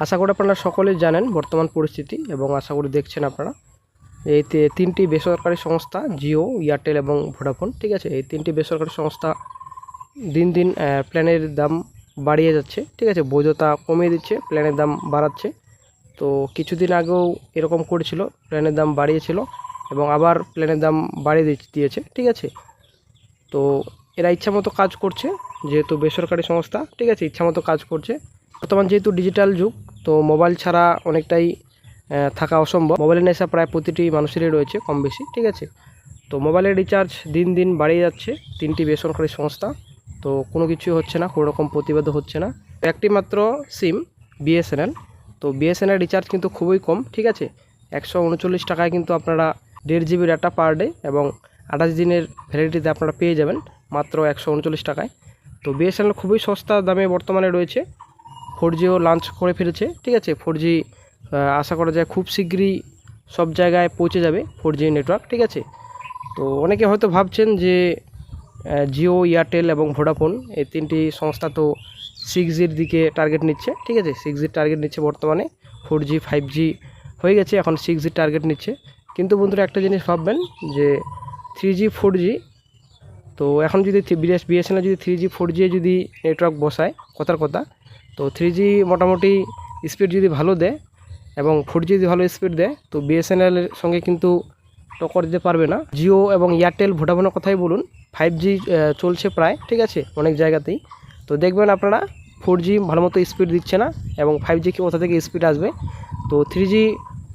আশা করি আপনারা সকলেই জানেন বর্তমান পরিস্থিতি এবং আশা করি দেখছেন আপনারা। এই তিনটি বেসরকারি সংস্থা, জিও, এয়ারটেল এবং ভোডাফোন, ঠিক আছে? এই তিনটি বেসরকারি সংস্থা দিন দিন প্ল্যানের দাম বাড়িয়ে যাচ্ছে, ঠিক আছে? বৈধতা কমিয়ে দিচ্ছে, প্ল্যানের দাম বাড়াচ্ছে। তো কিছুদিন আগেও এরকম করেছিল, প্ল্যানের দাম বাড়িয়েছিল এবং আবার প্ল্যানের দাম বাড়িয়ে দিয়েছে, ঠিক আছে? তো এরা ইচ্ছামতো কাজ করছে, যেহেতু বেসরকারি সংস্থা, ঠিক আছে? ইচ্ছামতো কাজ করছে। বর্তমান যেহেতু ডিজিটাল যুগ, তো মোবাইল ছাড়া অনেকটাই থাকা অসম্ভব। মোবাইলের নেশা প্রায় প্রতিটি মানুষেরই রয়েছে কম বেশি, ঠিক আছে? তো মোবাইলের রিচার্জ দিন দিন বাড়িয়ে যাচ্ছে তিনটি বেসরকারি সংস্থা, তো কোনো কিছু হচ্ছে না, কোনো রকম প্রতিবাদও হচ্ছে না। একটি মাত্র সিম বিএসএনএল তো বিএসএনএল রিচার্জ কিন্তু খুবই কম, ঠিক আছে? একশো উনচল্লিশ টাকায় কিন্তু আপনারা দেড় জিবি ডাটা পার ডে এবং আঠাশ দিনের ভ্যালিডিটিতে আপনারা পেয়ে যাবেন, মাত্র একশো উনচল্লিশ টাকায়। তো বিএসএনএল খুবই সস্তা দামে বর্তমানে রয়েছে। ফোর জিও লঞ্চ করে ফেলেছে, ঠিক আছে? ফোর জি আশা করা যায় খুব শীঘ্রই সব জায়গায় পৌঁছে যাবে ফোর জি নেটওয়ার্ক ঠিক আছে? তো অনেকে হয়তো ভাবছেন যে জিও এয়ারটেল এবং ভোডাফোন এই তিনটি সংস্থা তো সিক্স জির দিকে টার্গেট নিচ্ছে, ঠিক আছে? সিক্স জির টার্গেট নিচ্ছে বর্তমানে ফোর জি ফাইভ জি হয়ে গেছে, এখন সিক্স জির টার্গেট নিচ্ছে। কিন্তু বন্ধুরা একটা জিনিস ভাববেন যে থ্রি জি ফোর জি তো এখন যদি বিএস, বিএসএনএল যদি থ্রি জি ফোর জি যদি নেটওয়ার্ক বসায়, কথার কথা তো থ্রি মোটামুটি স্পিড যদি ভালো দেয় এবং ফোর যদি ভালো স্পিড দেয়, তো বিএসএনএলের সঙ্গে কিন্তু টক্কর দিতে পারবে না। জিও এবং এয়ারটেল ভোডাফোনের কথাই বলুন ফাইভ জি চলছে প্রায়, ঠিক আছে, অনেক জায়গাতেই। তো দেখবেন আপনারা ফোর জি ভালো মতো স্পিড দিচ্ছে না এবং ফাইভ জি কোথা থেকে স্পিড আসবে? তো থ্রি জি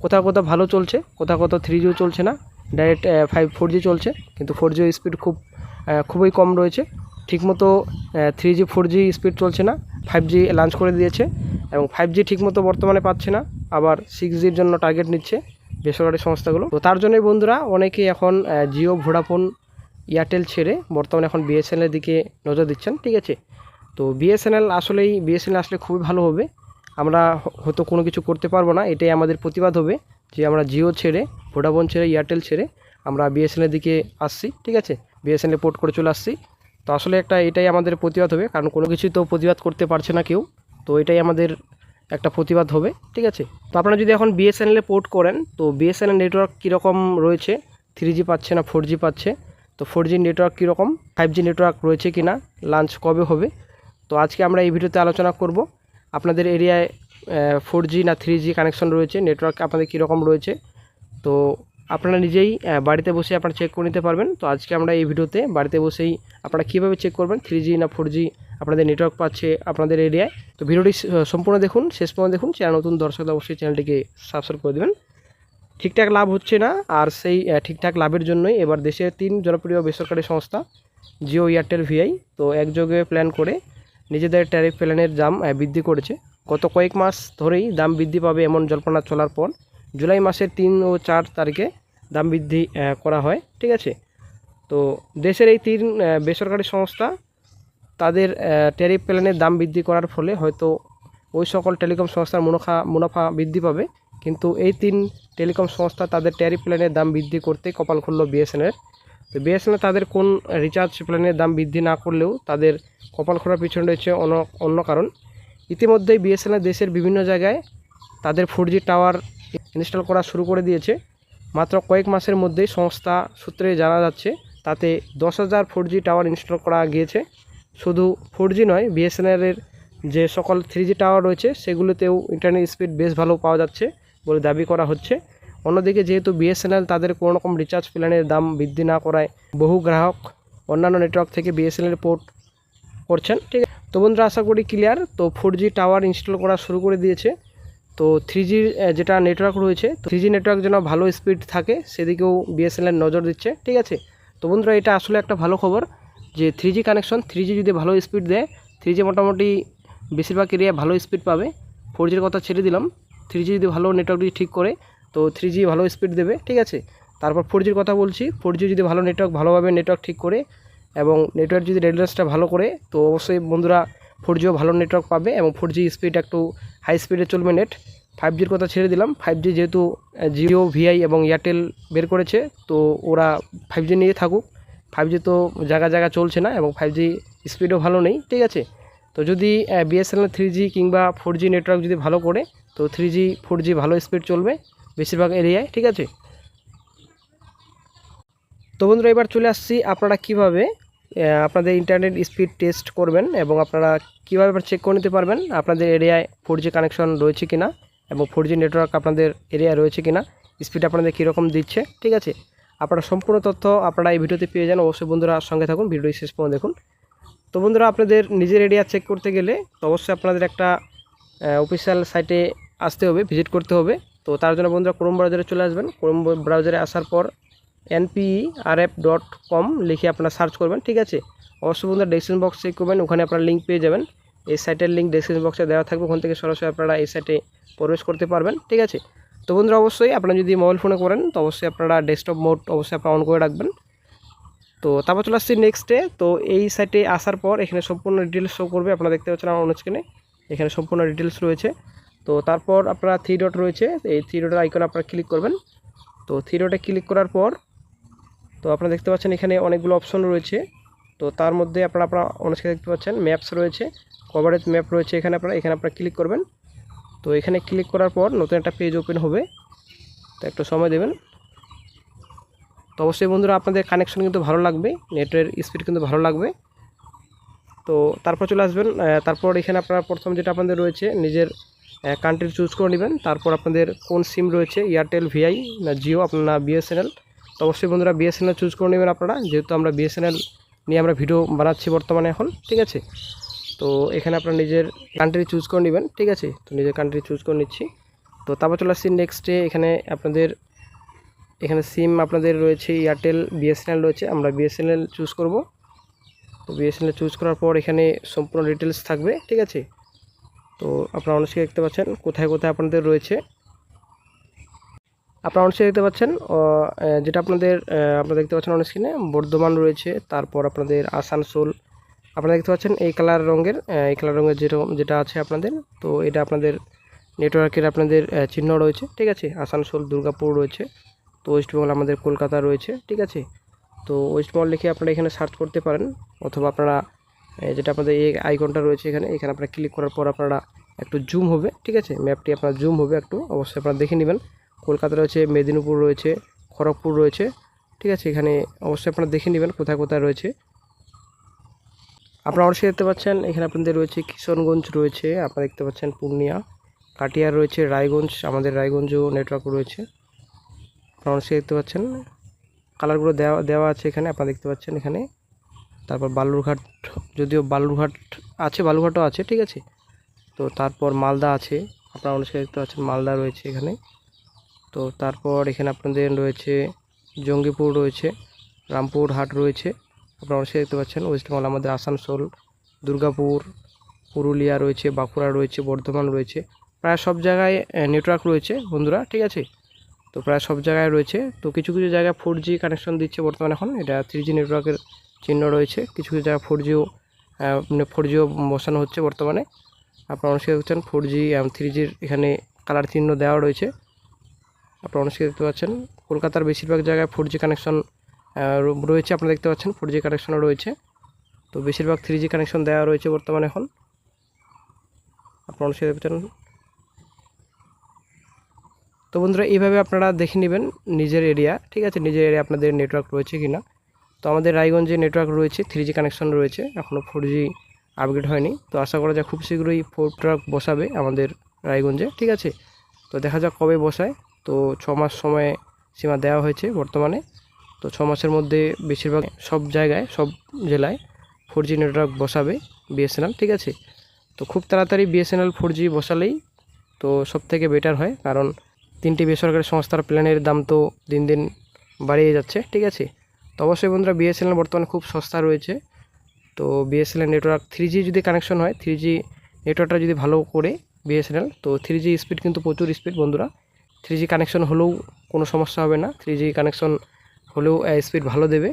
কোথাও কোথাও ভালো চলছে, কোথাও কোথাও থ্রি জিও চলছে না ডাইরেক্ট ফাইভ ফোর জি চলছে, কিন্তু ফোর জিও স্পিড খুব খুবই কম রয়েছে। ঠিকমতো three G four G speed চলছে না ফাইভ জি লঞ্চ করে দিয়েছে এবং ফাইভ জি ঠিকমতো বর্তমানে পাচ্ছে না, আবার সিক্স জির জন্য টার্গেট নিচ্ছে বেসরকারি সংস্থাগুলো। তো তার জন্যই বন্ধুরা অনেকেই এখন জিও ভোডাফোন এয়ারটেল ছেড়ে বর্তমানে এখন বিএসএনএলের দিকে নজর দিচ্ছেন, ঠিক আছে? তো বিএসএনএল আসলেই বিএসএনএল আসলে খুবই ভালো হবে। আমরা হয়তো কোনো কিছু করতে পারব না, এটাই আমাদের প্রতিবাদ হবে যে আমরা জিও ছেড়ে ভোডাফোন ছেড়ে এয়ারটেল ছেড়ে আমরা বিএসএনএলের দিকে আসছি, ঠিক আছে? বিএসএনএল পোর্ট করে চলে আসছি। তো আসলে একটা এটাই আমাদের প্রতিবাদ হবে, কারণ কোনো কিছুই তো প্রতিবাদ করতে পারছে না কেউ। তো এটাই আমাদের একটা প্রতিবাদ হবে, ঠিক আছে? তো আপনারা যদি এখন বিএসএনএলে পোর্ট করেন, তো বিএসএনএল নেটওয়ার্ক কীরকম রয়েছে? থ্রি জি পাচ্ছে না ফোর জি পাচ্ছে? তো ফোর জি নেটওয়ার্ক কীরকম? ফাইভ জি নেটওয়ার্ক রয়েছে কি না লাঞ্চ কবে হবে? তো আজকে আমরা এই ভিডিওতে আলোচনা করব। আপনাদের এরিয়ায় ফোর জি না থ্রি জি কানেকশন রয়েছে নেটওয়ার্ক আপনাদের কীরকম রয়েছে? তো আপনারা নিজেই বাড়িতে বসে আপনারা চেক করে নিতে পারবেন। তো আজকে আমরা এই ভিডিওতে বাড়িতে বসেই আপনারা কীভাবে চেক করবেন? থ্রি না ফোর আপনাদের নেটওয়ার্ক পাচ্ছে আপনাদের এরিয়ায় তো ভিডিওটি সম্পূর্ণ দেখুন, শেষ পর্যন্ত দেখুন। চ্যানেল নতুন দর্শক অবশ্যই চ্যানেলটিকে সাবস্ক্রাইব করে দেবেন। ঠিকঠাক লাভ হচ্ছে না, আর সেই ঠিকঠাক লাভের জন্যই এবার দেশের তিন জনপ্রিয় বেসরকারি সংস্থা জিও এয়ারটেল ভিআই তো একযোগে প্ল্যান করে নিজেদের ট্যারিফ প্ল্যানের দাম বৃদ্ধি করেছে। গত কয়েক মাস ধরেই দাম বৃদ্ধি পাবে এমন জল্পনা চলার পর জুলাই মাসের তিন ও চার তারিখে দাম বৃদ্ধি করা হয়, ঠিক আছে? তো দেশের এই তিন বেসরকারি সংস্থা তাদের ট্যারিফ প্ল্যানের দাম বৃদ্ধি করার ফলে হয়তো ওই সকল টেলিকম সংস্থার মুনাফা মুনাফা বৃদ্ধি পাবে। কিন্তু এই তিন টেলিকম সংস্থা তাদের ট্যারিফ প্ল্যানের দাম বৃদ্ধি করতে কপাল খুলল বিএসএনএল তো বিএসএনএল তাদের কোন রিচার্জ প্ল্যানের দাম বৃদ্ধি না করলেও তাদের কপাল খোলার পিছনে রয়েছে অন্য অন্য কারণ। ইতিমধ্যেই বিএসএনএল দেশের বিভিন্ন জায়গায় তাদের ফোর টাওয়ার ইনস্টল করা শুরু করে দিয়েছে। মাত্র কয়েক মাসের মধ্যেই সংস্থা সূত্রে জানা যাচ্ছে, তাতে দশ হাজার ফোর টাওয়ার ইনস্টল করা গিয়েছে। শুধু ফোর নয় বিএসএনএলের যে সকল থ্রি টাওয়ার রয়েছে, সেগুলোতেও ইন্টারনেট স্পিড বেশ ভালো পাওয়া যাচ্ছে বলে দাবি করা হচ্ছে। অন্যদিকে যেহেতু বিএসএনএল তাদের কোনো রকম রিচার্জ প্ল্যানের দাম বৃদ্ধি না করায় বহু গ্রাহক অন্যান্য নেটওয়ার্ক থেকে বিএসএনএল পোর্ট করছেন। ঠিক তো বন্ধুরা, আশা করি ক্লিয়ার তো ফোর টাওয়ার ইনস্টল করা শুরু করে দিয়েছে। তো থ্রি জির যেটা নেটওয়ার্ক রয়েছে থ্রি জি নেটওয়ার্ক যেন ভালো স্পিড থাকে, সেদিকেও বিএসএনএল নজর দিচ্ছে, ঠিক আছে? তো বন্ধুরা, এটা আসলে একটা ভালো খবর যে three G connection three G যদি ভালো স্পিড দেয় থ্রি জি মোটামুটি বেশিরভাগ এরিয়ায় ভালো স্পিড পাবে। ফোর জির কথা ছেড়ে দিলাম। থ্রি জি যদি ভালো নেটওয়ার্ক যদি ঠিক করে, তো থ্রি জি ভালো স্পিড দেবে, ঠিক আছে? তারপর ফোর জির কথা বলছি ফোর জি যদি ভালো নেটওয়ার্ক ভালোভাবে নেটওয়ার্ক ঠিক করে এবং নেটওয়ার্ক যদি রেডিয়েন্সটা ভালো করে, তো অবশ্যই বন্ধুরা ফোর জিও ভালো নেটওয়ার্ক পাবে এবং ফোর জি স্পিড একটু হাই স্পিডে চলবে নেট ফাইভ জির কথা ছেড়ে দিলাম। ফাইভ জি যেহেতু জিও ভিআই এবং এয়ারটেল বের করেছে, তো ওরা ফাইভ জি নিয়ে থাকুক। ফাইভ জি তো জায়গা জায়গা চলছে না এবং ফাইভ জি স্পিডও ভালো নেই, ঠিক আছে? তো যদি বিএসএনএল থ্রি জি কিংবা ফোর জি নেটওয়ার্ক যদি ভালো করে, তো থ্রি জি ফোর জি ভালো স্পিড চলবে বেশিরভাগ এরিয়ায়, ঠিক আছে? তো বন্ধুরা, এবার চলে আসছি আপনারা কীভাবে আপনাদের ইন্টারনেট স্পিড টেস্ট করবেন এবং আপনারা কীভাবে চেক করে নিতে পারবেন, আপনাদের এরিয়ায় ফোর জি কানেকশন রয়েছে কিনা এবং ফোর জি নেটওয়ার্ক আপনাদের এরিয়ায় রয়েছে কিনা স্পিড আপনাদের কীরকম দিচ্ছে, ঠিক আছে? আপনারা সম্পূর্ণ তথ্য আপনারা এই ভিডিওতে পেয়ে যান, অবশ্যই বন্ধুরা সঙ্গে থাকুন ভিডিও শেষ পর্যন্ত দেখুন। তো বন্ধুরা, আপনাদের নিজের এরিয়া চেক করতে গেলে তো অবশ্যই আপনাদের একটা অফিসিয়াল সাইটে আসতে হবে ভিজিট করতে হবে। তো তার জন্য বন্ধুরা ক্রোম ব্রাউজারে চলে আসবেন। ক্রোম ব্রাউজারে আসার পর এনপিআরএফ ডট কম লিখে আপনারা সার্চ করবেন, ঠিক আছে? অবশ্যই বন্ধুরা ডেসক্রিপশন বক্স চেক করবেন, ওখানে আপনারা লিঙ্ক পেয়ে যাবেন। এই সাইটের লিঙ্ক ডেসক্রিপশন বক্সে দেওয়া থাকবে, ওখান থেকে সরাসরি আপনারা এই সাইটে প্রবেশ করতে পারবেন, ঠিক আছে? তো বন্ধুরা অবশ্যই আপনারা যদি মোবাইল ফোনে করেন, তো অবশ্যই আপনারা ডেস্কটপ মোড অবশ্যই আপনারা অন করে রাখবেন। তো তারপর চলে আসছি নেক্সটে তো এই সাইটে আসার পর এখানে সম্পূর্ণ ডিটেলস শো করবে, আপনারা দেখতে পাচ্ছেন আমার স্ক্রিনে এখানে সম্পূর্ণ ডিটেলস রয়েছে। তো তারপর আপনারা থ্রি ডট রয়েছে, এই থ্রি ডটের আইকনে আপনারা ক্লিক করবেন। তো থ্রি ডটে ক্লিক করার পর তো আপনারা দেখতে পাচ্ছেন এখানে অনেকগুলো অপশন রয়েছে। তো তার মধ্যে আপনারা আপনারা অনেক দেখতে পাচ্ছেন ম্যাপস রয়েছে কভারেজ ম্যাপ রয়েছে এখানে আপনারা এখানে আপনারা ক্লিক করবেন। তো এখানে ক্লিক করার পর নতুন একটা পেজ ওপেন হবে। তো একটু সময় দেবেন। তো অবশ্যই বন্ধুরা, আপনাদের কানেকশন কিন্তু ভালো লাগবে, নেটের স্পিড কিন্তু ভালো লাগবে। তো তারপর চলে আসবেন তারপর এখানে আপনারা প্রথম যেটা আপনাদের রয়েছে, নিজের কান্ট্রি চুজ করে নেবেন। তারপর আপনাদের কোন সিম রয়েছে এয়ারটেল ভিআই না জিও আপনার বিএসএনএল তো অবশ্যই বন্ধুরা বিএসএনএল চুজ করে নেবেন আপনারা। যেহেতু আমরা বিএসএনএল নিয়ে আমরা ভিডিও বানাচ্ছি বর্তমানে এখন, ঠিক আছে? তো এখানে আপনারা নিজের কান্ট্রি চুজ করে নেবেন, ঠিক আছে? তো নিজের কান্ট্রি চুজ করে নিচ্ছি। তো তারপর চলে আসছি নেক্সটে এখানে আপনাদের, এখানে সিম আপনাদের রয়েছে এয়ারটেল বিএসএনএল রয়েছে, আমরা বিএসএনএল চুজ করব। তো বিএসএনএল চুজ করার পর এখানে সম্পূর্ণ ডিটেলস থাকবে, ঠিক আছে? তো আপনারা অনেকে দেখতে পাচ্ছেন, কোথায় কোথায় আপনাদের রয়েছে। আপনারা অনেকে দেখতে পাচ্ছেন যেটা আপনাদের আপনারা দেখতে পাচ্ছেন অনেক স্ক্রিনে বর্ধমান রয়েছে, তারপর আপনাদের আসানসোল, আপনারা দেখতে পাচ্ছেন এই কালার রঙের এই কালার রঙের যেরকম যেটা আছে আপনাদের, তো এটা আপনাদের নেটওয়ার্কের আপনাদের চিহ্ন রয়েছে, ঠিক আছে, আসানসোল, দুর্গাপুর রয়েছে, তো ওয়েস্ট বেঙ্গল আমাদের কলকাতা রয়েছে, ঠিক আছে, তো ওয়েস্ট বেঙ্গল লিখে আপনারা এখানে সার্চ করতে পারেন, অথবা আপনারা যেটা আপনাদের এই আইকনটা রয়েছে এখানে এখানে আপনারা ক্লিক করার পর আপনারা একটু জুম হবে, ঠিক আছে ম্যাপটি আপনার জুম হবে একটু, অবশ্যই আপনারা দেখে নেবেন কলকাতা রয়েছে, মেদিনীপুর রয়েছে, খড়গপুর রয়েছে। ঠিক আছে, এখানে অবশ্যই আপনারা দেখে নেবেন কোথায় কোথায় রয়েছে। আপনারা অবশ্যই দেখতে পাচ্ছেন, এখানে আপনাদের রয়েছে কিশোরগঞ্জ রয়েছে, আপনারা দেখতে পাচ্ছেন পূর্ণিয়া, কাটিয়ার রয়েছে রায়গঞ্জ, আমাদের রায়গঞ্জও নেটওয়ার্ক রয়েছে। আপনারা অবশ্যই দেখতে পাচ্ছেন কালারগুলো দেওয়া দেওয়া আছে এখানে, আপনারা দেখতে পাচ্ছেন এখানে। তারপর বালুরঘাট, যদিও বালুরঘাট আছে, বালুরঘাটও আছে, ঠিক আছে। তো তারপর মালদা আছে, আপনারা অবশ্যই দেখতে পাচ্ছেন মালদা রয়েছে এখানে। তো তারপর এখানে আপনাদের রয়েছে জঙ্গিপুর রয়েছে, রামপুর হাট রয়েছে। আপনারা অবশ্যই দেখতে পাচ্ছেন ওয়েস্ট বেঙ্গল আমাদের আসানসোল, দুর্গাপুর, পুরুলিয়া রয়েছে, বাঁকুড়া রয়েছে, বর্ধমান রয়েছে। প্রায় সব জায়গায় নেটওয়ার্ক রয়েছে বন্ধুরা, ঠিক আছে? তো প্রায় সব জায়গায় রয়েছে। তো কিছু কিছু জায়গায় ফোর জি কানেকশন দিচ্ছে বর্তমানে এখন, এটা থ্রি জি নেটওয়ার্কের চিহ্ন রয়েছে। কিছু কিছু জায়গায় ফোর জিও ফোর জিও বসানো হচ্ছে বর্তমানে। আপনারা অনেকে দেখছেন ফোর জি এবং থ্রি জির এখানে কালার চিহ্ন দেওয়া রয়েছে। আপনারা অনেকে দেখতে পাচ্ছেন। কলকাতার বেশিরভাগ জায়গায় ফোর জি কানেকশন রয়েছে, আপনারা দেখতে পাচ্ছেন ফোর জি কানেকশনও রয়েছে। তো বেশিরভাগ থ্রি জি কানেকশন দেওয়া রয়েছে বর্তমানে এখন। আপনারা অনেকে দেখতে তো বন্ধুরা, এইভাবে আপনারা দেখে নেবেন নিজের এরিয়া ঠিক আছে? নিজের এরিয়া আপনাদের নেটওয়ার্ক রয়েছে কি না তো আমাদের রায়গঞ্জে নেটওয়ার্ক রয়েছে থ্রি জি কানেকশন রয়েছে এখনও ফোর জি আপগ্রেড হয়নি। তো আশা করা যায় খুব শীঘ্রই ফোর ট্রাক বসাবে আমাদের রায়গঞ্জে, ঠিক আছে? তো দেখা যাক কবে বসায়। তো ছ মাস সময় সীমা দেওয়া হয়েছে বর্তমানে। তো ছ মাসের মধ্যে বেশিরভাগ সব জায়গায়, সব জেলায় ফোর জি নেটওয়ার্ক বসাবে বিএসএনএল ঠিক আছে? তো খুব তাড়াতাড়ি বিএসএনএল ফোর জি বসালেই তো সব থেকে বেটার হয়, কারণ তিনটি বেসরকারি সংস্থার প্ল্যানের দাম তো দিন দিন বাড়িয়ে যাচ্ছে, ঠিক আছে? তো অবশ্যই বন্ধুরা বিএসএনএল বর্তমানে খুব সস্তা রয়েছে। তো বিএসএনএল নেটওয়ার্ক থ্রি যদি কানেকশন হয় থ্রি জি নেটওয়ার্কটা যদি ভালো করে বিএসএনএল তো থ্রি স্পিড কিন্তু প্রচুর স্পিড বন্ধুরা। থ্রি জি কানেকশন হলেও কোনো সমস্যা হবে না। থ্রি জি কানেকশন হলেও স্পিড ভালো দেবে।